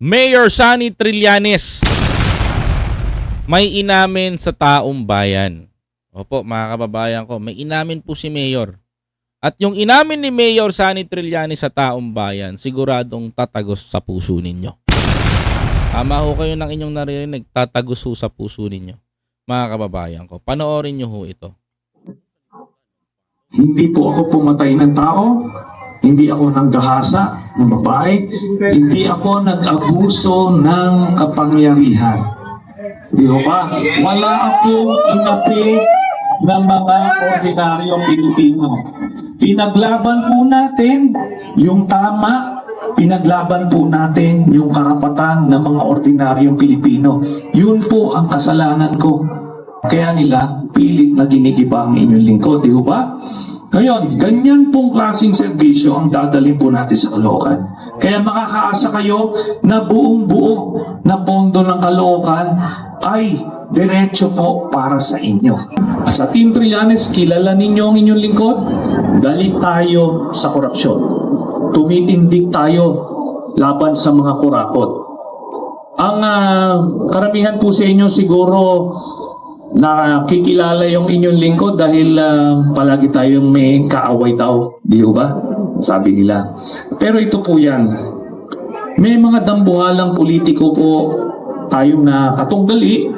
Mayor Sani Trillanes may inamin sa taong bayan. Opo, mga kababayan ko, may inamin po si Mayor. At yung inamin ni Mayor Sani Trillanes sa taong bayan, siguradong tatagos sa puso ninyo. Tama ho kayo ng inyong naririnig, tatagos ho sa puso ninyo. Mga kababayan ko, panoorin nyo ho ito. Hindi po ako pumatay ng tao. Hindi ako nanggahasa ng babae. Hindi ako nag-abuso ng kapangyarihan. Di ba? Wala akong inapi ng mga ordinaryong Pilipino. Pinaglaban po natin yung tama. Pinaglaban po natin yung karapatan ng mga ordinaryong Pilipino. Yun po ang kasalanan ko. Kaya nila pilit na ginigiba ang inyong lingkod, di ba? Ngayon, ganyan pong klaseng serbisyo ang dadalhin po natin sa Caloocan. Kaya makakaasa kayo na buong buo na pondo ng Caloocan ay diretso po para sa inyo. Sa Team Trillanes, kilala ninyo ang inyong lingkod? Galit tayo sa korupsyon. Tumitindig tayo laban sa mga kurakot. Ang ah, karamihan po sa inyo siguro nakikilala yung inyong lingkod dahil ah, palagi tayong may kaaway daw. Di ba? Sabi nila. Pero ito po yan. May mga dambuhalang politiko po tayong nakatunggali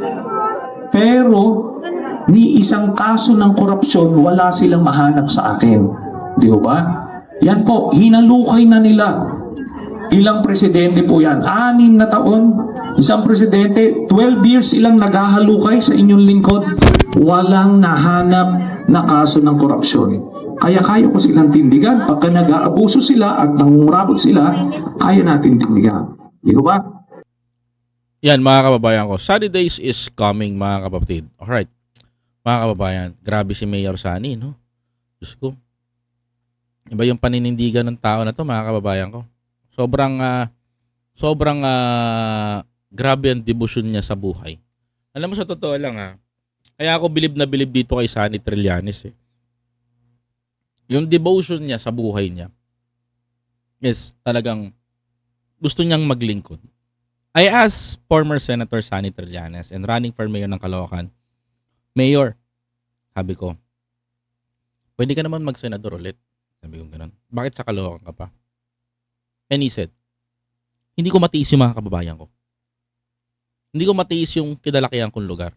pero ni isang kaso ng korupsyon wala silang mahanap sa akin. Di ba? Yan po, hinalukay na nila. Ilang presidente po yan? Anim na taon. Isang presidente, 12 years ilang naghahalukay sa inyong lingkod. Walang nahanap na kaso ng korupsyon. Kaya kaya ko silang tindigan. Pagka nag-aabuso sila at nangungurabot sila, kaya natin tindigan. Di ba? Yan mga kababayan ko, sunny days is coming mga kapatid. Alright, mga kababayan, grabe si Mayor Sani, no? Diyos ko. Iba yung paninindigan ng tao na to mga kababayan ko. Sobrang, ah, sobrang ah, grabe ang devotion niya sa buhay. Alam mo sa totoo lang ha, kaya ako bilib na bilib dito kay Sani Trillanes eh. Yung devotion niya sa buhay niya is talagang gusto niyang maglingkod. I asked former Senator Sani Trillanes and running for mayor ng Caloocan, Mayor, sabi ko, pwede ka naman mag-senador ulit. Sabi ko ganun. Bakit sa Caloocan ka pa? And he said, hindi ko matiis yung mga kababayan ko. Hindi ko matiis yung kidalakihan kong lugar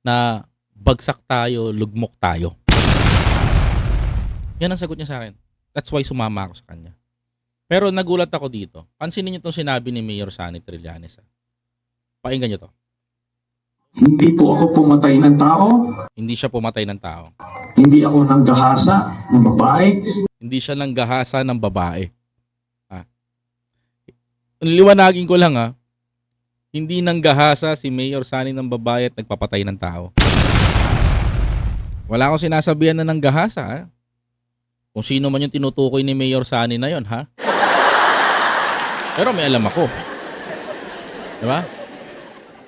na bagsak tayo, lugmok tayo. Yan ang sagot niya sa akin. That's why sumama ako sa kanya. Pero nagulat ako dito. Pansinin niyo itong sinabi ni Mayor Sani Trillanes. ha. Pakinggan niyo to. Hindi po ako pumatay ng tao. Hindi siya pumatay ng tao. Hindi ako nanggahasa ng babae. Hindi siya nanggahasa ng babae. Ha? Liwanagin ko lang ha. Hindi nanggahasa si Mayor Sani ng babae at nagpapatay ng tao. Wala akong sinasabihan na nanggahasa ha. Kung sino man yung tinutukoy ni Mayor Sani na yon ha. Pero may alam ako. Di ba?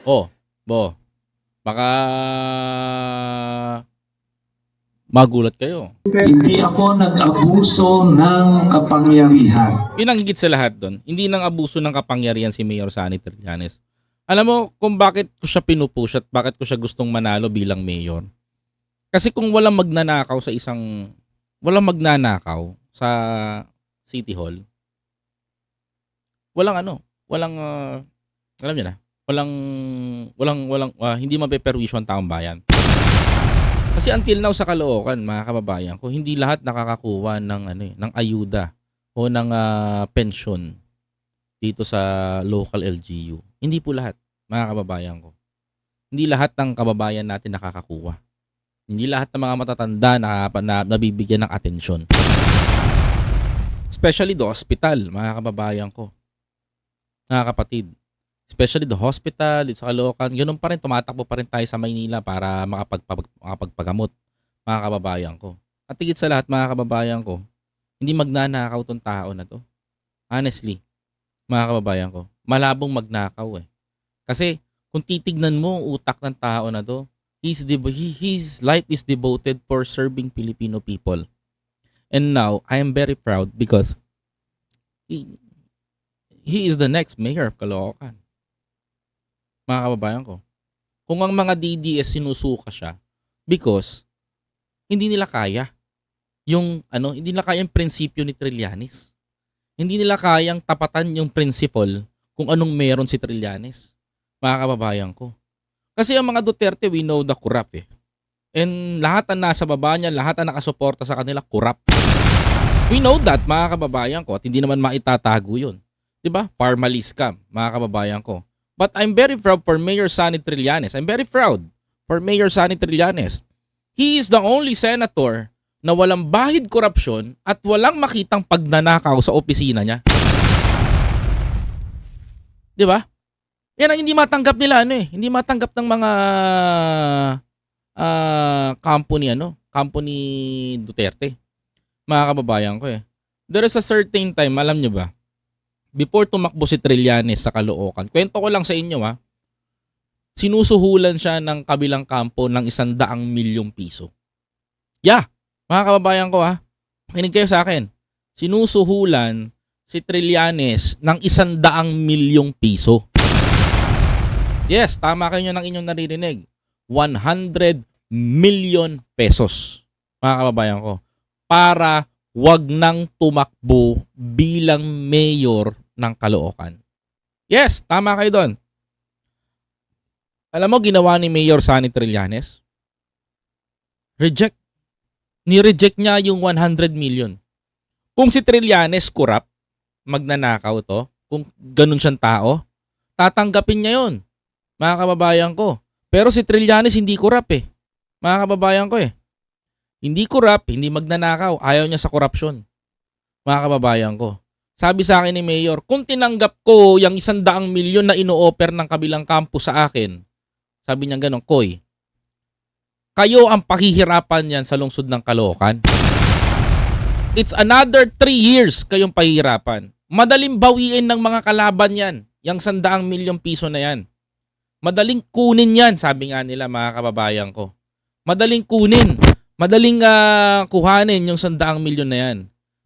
Oh, bo. Baka magulat kayo. Hindi ako nag-abuso ng kapangyarihan. Yun ang higit sa lahat doon. Hindi nang abuso ng kapangyarihan si Mayor Sani Trillanes. Alam mo kung bakit ko siya pinupush at bakit ko siya gustong manalo bilang mayor. Kasi kung walang magnanakaw sa isang walang magnanakaw sa City Hall, walang ano, walang ah, alam niyo na, walang walang walang ah, hindi mapeperwisyo ang taong bayan. Kasi until now sa Caloocan, mga kababayan ko, hindi lahat nakakakuha ng ano eh, ng ayuda o ng ah, pension dito sa local LGU. Hindi po lahat, mga kababayan ko. Hindi lahat ng kababayan natin nakakakuha. Hindi lahat ng mga matatanda na, na nabibigyan ng atensyon. Especially the hospital, mga kababayan ko. Mga kapatid. Especially the hospital, sa Caloocan. Ganun pa rin, tumatakbo pa rin tayo sa Maynila para makapagpag, makapagpagamot, mga kababayan ko. At higit sa lahat, mga kababayan ko, hindi magnanakaw tong tao na to. Honestly, mga kababayan ko, malabong magnakaw eh. Kasi kung titignan mo ang utak ng tao na to, he, his life is devoted for serving Filipino people. And now, I am very proud because he, he is the next mayor of Caloocan. Mga kababayan ko. Kung ang mga DDS sinusuka siya because hindi nila kaya yung ano, hindi nila kaya yung prinsipyo ni Trillanes. Hindi nila kayang tapatan yung principle kung anong meron si Trillanes. Mga kababayan ko. Kasi ang mga Duterte, we know the corrupt eh. And lahat ang nasa baba niya, lahat ang nakasuporta sa kanila, corrupt. We know that, mga kababayan ko, at hindi naman maitatago yun. ba? Parmally scam, mga kababayan ko. But I'm very proud for Mayor Sonny Trillanes. I'm very proud for Mayor Sonny Trillanes. He is the only senator na walang bahid korupsyon at walang makitang pagnanakaw sa opisina niya. 'Di ba? Yan ang hindi matanggap nila ano eh. Hindi matanggap ng mga ah kampo ni ano, ni Duterte. Mga kababayan ko eh. There is a certain time, alam nyo ba? Before tumakbo si Trillanes sa Caloocan, kwento ko lang sa inyo ha, sinusuhulan siya ng kabilang kampo ng isang daang milyong piso. Yeah, mga kababayan ko ha, makinig kayo sa akin. Sinusuhulan si Trillanes ng isang daang milyong piso. Yes, tama kayo ng inyong naririnig. 100 million pesos, mga kababayan ko, para wag nang tumakbo bilang mayor ng Caloocan. Yes, tama kayo doon. Alam mo, ginawa ni Mayor Sonny Trillanes? Reject. Ni-reject niya yung 100 million. Kung si Trillanes corrupt, magnanakaw to, kung ganun siyang tao, tatanggapin niya yon mga kababayan ko. Pero si Trillanes hindi corrupt eh. Mga kababayan ko eh. Hindi corrupt, hindi magnanakaw, ayaw niya sa korupsyon. Mga kababayan ko. Sabi sa akin ni Mayor, kung tinanggap ko yung isang daang milyon na ino-offer ng kabilang campus sa akin, sabi niya ganun, Koy, kayo ang pakihirapan yan sa lungsod ng Caloocan. It's another three years kayong pahihirapan. Madaling bawiin ng mga kalaban yan, yung sandaang milyong piso na yan. Madaling kunin yan, sabi nga nila mga kababayan ko. Madaling kunin. Madaling ah, kuhanin yung sandaang milyon na yan.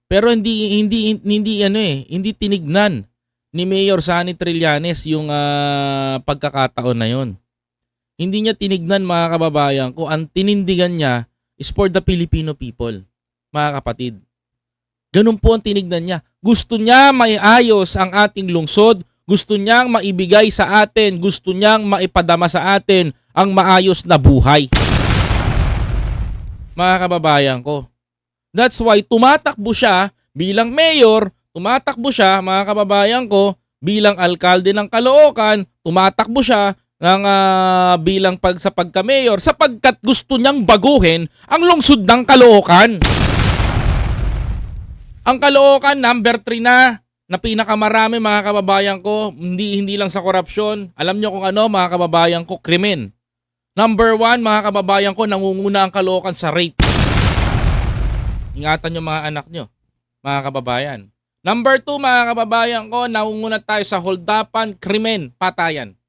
Pero hindi hindi hindi ano eh, hindi tinignan ni Mayor Sani Trillanes yung ah, pagkakataon na yon. Hindi niya tinignan mga kababayan ko. Ang tinindigan niya is for the Filipino people, mga kapatid. Ganun po ang tinignan niya. Gusto niya maiayos ang ating lungsod. Gusto niyang maibigay sa atin. Gusto niyang maipadama sa atin ang maayos na buhay. Mga kababayan ko. That's why tumatakbo siya bilang mayor, tumatakbo siya mga kababayan ko bilang alkalde ng Caloocan, tumatakbo siya ng ah, bilang pag sa pagka-mayor sapagkat gusto niyang baguhin ang lungsod ng Caloocan. Ang Caloocan number 3 na na pinakamarami mga kababayan ko, hindi hindi lang sa korupsyon. Alam niyo kung ano mga kababayan ko, krimen. Number 1 mga kababayan ko, nangunguna ang Caloocan sa rape. Ingatan yung mga anak nyo, mga kababayan. Number 2 mga kababayan ko, nangunguna tayo sa holdapan, krimen, patayan.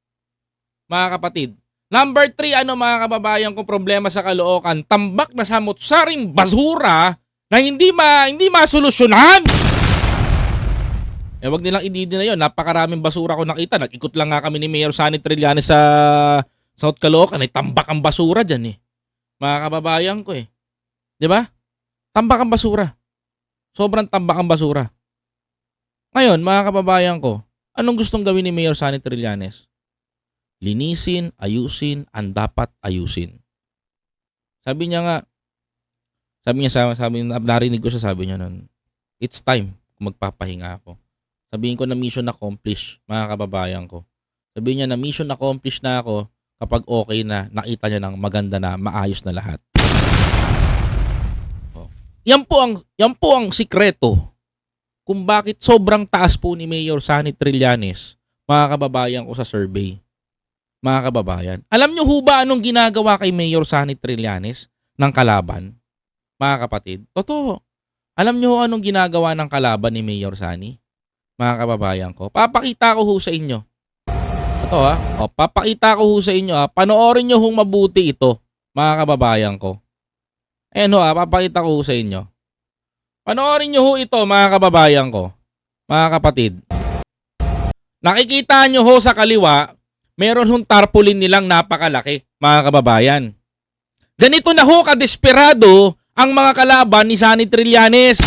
Mga kapatid. Number 3, ano mga kababayan ko problema sa Caloocan? Tambak na samot-saring basura na hindi ma hindi masolusyonan. Eh wag nilang ididi na 'yon. Napakaraming basura ko nakita. Nag-ikot lang nga kami ni Mayor Sunny Trillanes sa South Caloocan. Ay tambak ang basura diyan eh. Mga kababayan ko eh. 'Di ba? Tambak ang basura. Sobrang tambak ang basura. Ngayon, mga kababayan ko, anong gustong gawin ni Mayor Sunny Trillanes? Linisin, ayusin, ang dapat ayusin. Sabi niya nga, sabi niya sa sabi narinig ko siya sabi niya noon, it's time magpapahinga ako. Sabihin ko na mission accomplished, mga kababayan ko. Sabihin niya na mission accomplished na ako kapag okay na, nakita niya ng maganda na, maayos na lahat. Oh. Yan po ang yan po ang sikreto kung bakit sobrang taas po ni Mayor Sani Trillanes, mga kababayan ko sa survey. Mga kababayan, alam niyo ho ba anong ginagawa kay Mayor Sani Trillanes ng kalaban? Mga kapatid, totoo. Alam niyo ho anong ginagawa ng kalaban ni Mayor Sani? Mga kababayan ko. Papakita ko ho sa inyo. Ito ha. O, papakita ko ho sa inyo ha. Panoorin niyo hong mabuti ito, mga kababayan ko. Ayan ho ha, papakita ko ho sa inyo. Panoorin niyo ho ito, mga kababayan ko. Mga kapatid. Nakikita nyo ho sa kaliwa, meron hong tarpaulin nilang napakalaki, mga kababayan. Ganito na ho kadesperado ang mga kalaban ni Sunny Trillanes.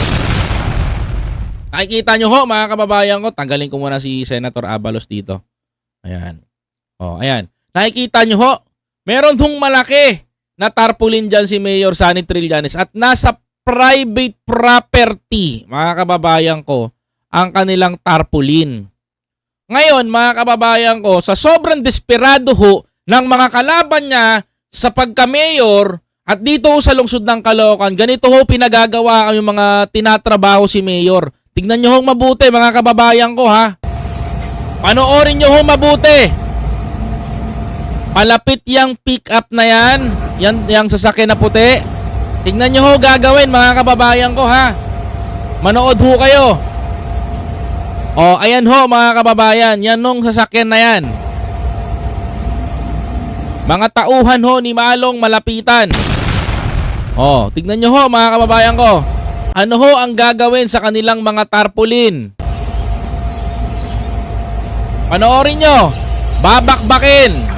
Nakikita nyo ho, mga kababayan ko, tanggalin ko muna si Senator Abalos dito. Ayan. O, ayan. Nakikita nyo ho, meron hong malaki na tarpaulin dyan si Mayor Sunny Trillanes at nasa private property, mga kababayan ko, ang kanilang tarpaulin. Ngayon, mga kababayan ko, sa sobrang desperado ho ng mga kalaban niya sa pagka-mayor at dito ho sa lungsod ng Caloocan, ganito ho pinagagawa ang yung mga tinatrabaho si mayor. Tignan nyo ho mabuti mga kababayan ko ha. Panoorin nyo ho mabuti. Palapit yung pick up na yan, yan yung sasakyan na puti. Tignan nyo ho gagawin mga kababayan ko ha. Manood ho kayo. O, ayan ho mga kababayan, yan nung sasakyan na yan. Mga tauhan ho ni Malong malapitan. O, tignan nyo ho mga kababayan ko. Ano ho ang gagawin sa kanilang mga tarpaulin? Panoorin nyo. Babakbakin.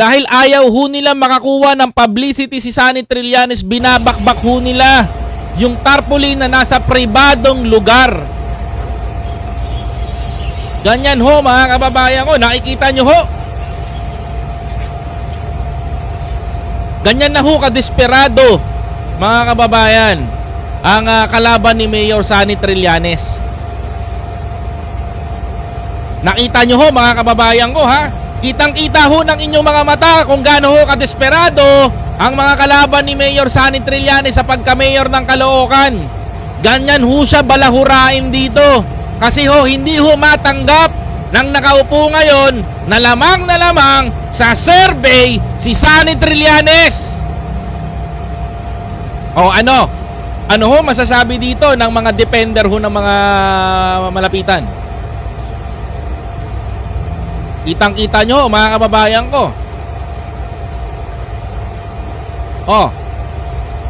Dahil ayaw ho nila makakuha ng publicity si Sunny Trillanes, binabakbak ho nila yung tarpaulin na nasa pribadong lugar. Ganyan ho mga kababayan ko, nakikita nyo ho. Ganyan na ho kadesperado mga kababayan ang ah, kalaban ni Mayor Sunny Trillanes. Nakita nyo ho mga kababayan ko ha. Kitang kita ho ng inyong mga mata kung gaano ho kadesperado ang mga kalaban ni Mayor Sunny Trillanes sa pagka-mayor ng Caloocan. Ganyan ho siya balahurain dito. Kasi ho hindi ho matanggap ng nakaupo ngayon na lamang na lamang sa survey si Sunny Trillanes. O ano? Ano ho masasabi dito ng mga defender ho ng mga malapitan? Kitang-kita nyo, mga kababayan ko. Oh.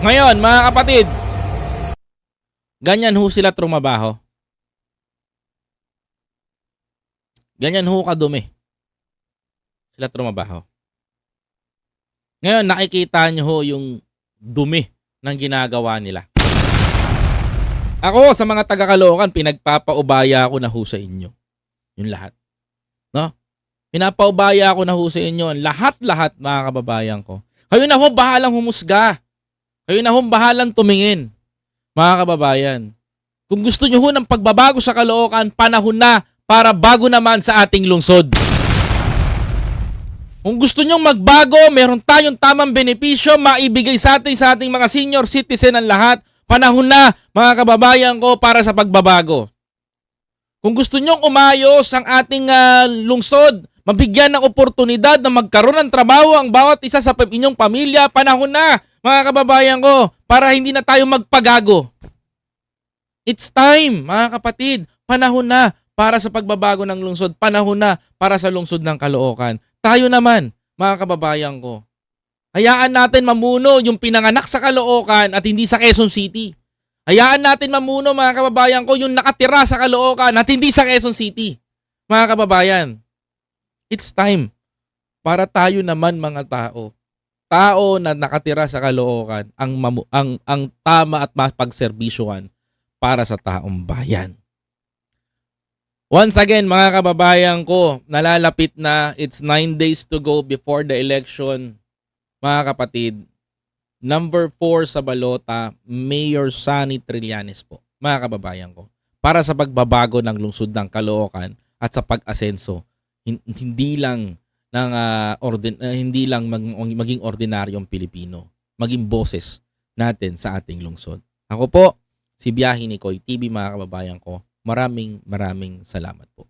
Ngayon, mga kapatid, ganyan ho sila trumabaho. Ganyan ho kadumi. Sila trumabaho. Ngayon, nakikita nyo ho yung dumi ng ginagawa nila. Ako, sa mga taga-Caloocan, pinagpapaubaya ako na ho sa inyo. Yung lahat. Pinapaubaya ako na ho sa inyo. Lahat-lahat, mga kababayan ko. Kayo na ho bahalang humusga. Kayo na ho bahalang tumingin. Mga kababayan. Kung gusto nyo ho ng pagbabago sa Caloocan, panahon na para bago naman sa ating lungsod. Kung gusto nyong magbago, meron tayong tamang benepisyo maibigay sa ating sa ating mga senior citizen ang lahat. Panahon na, mga kababayan ko, para sa pagbabago. Kung gusto nyong umayos ang ating ah, lungsod, mabigyan ng oportunidad na magkaroon ng trabaho ang bawat isa sa inyong pamilya, panahon na, mga kababayan ko, para hindi na tayo magpagago. It's time, mga kapatid. Panahon na para sa pagbabago ng lungsod. Panahon na para sa lungsod ng Caloocan. Tayo naman, mga kababayan ko. Hayaan natin mamuno yung pinanganak sa Caloocan at hindi sa Quezon City. Hayaan natin mamuno mga kababayan ko yung nakatira sa Caloocan at hindi sa Quezon City. Mga kababayan, it's time para tayo naman mga tao, tao na nakatira sa Caloocan ang mamu- ang ang tama at mapagserbisyuhan para sa taong bayan. Once again, mga kababayan ko, nalalapit na, it's 9 days to go before the election. Mga kapatid, number 4 sa balota, Mayor Sunny Trillanes po. Mga kababayan ko. Para sa pagbabago ng lungsod ng Caloocan at sa pag-asenso, hindi lang ng ah, ordin- ah, hindi lang mag- maging ordinaryong Pilipino, maging boses natin sa ating lungsod. Ako po, si Biyahe ni Koy TV mga kababayan ko. Maraming maraming salamat po.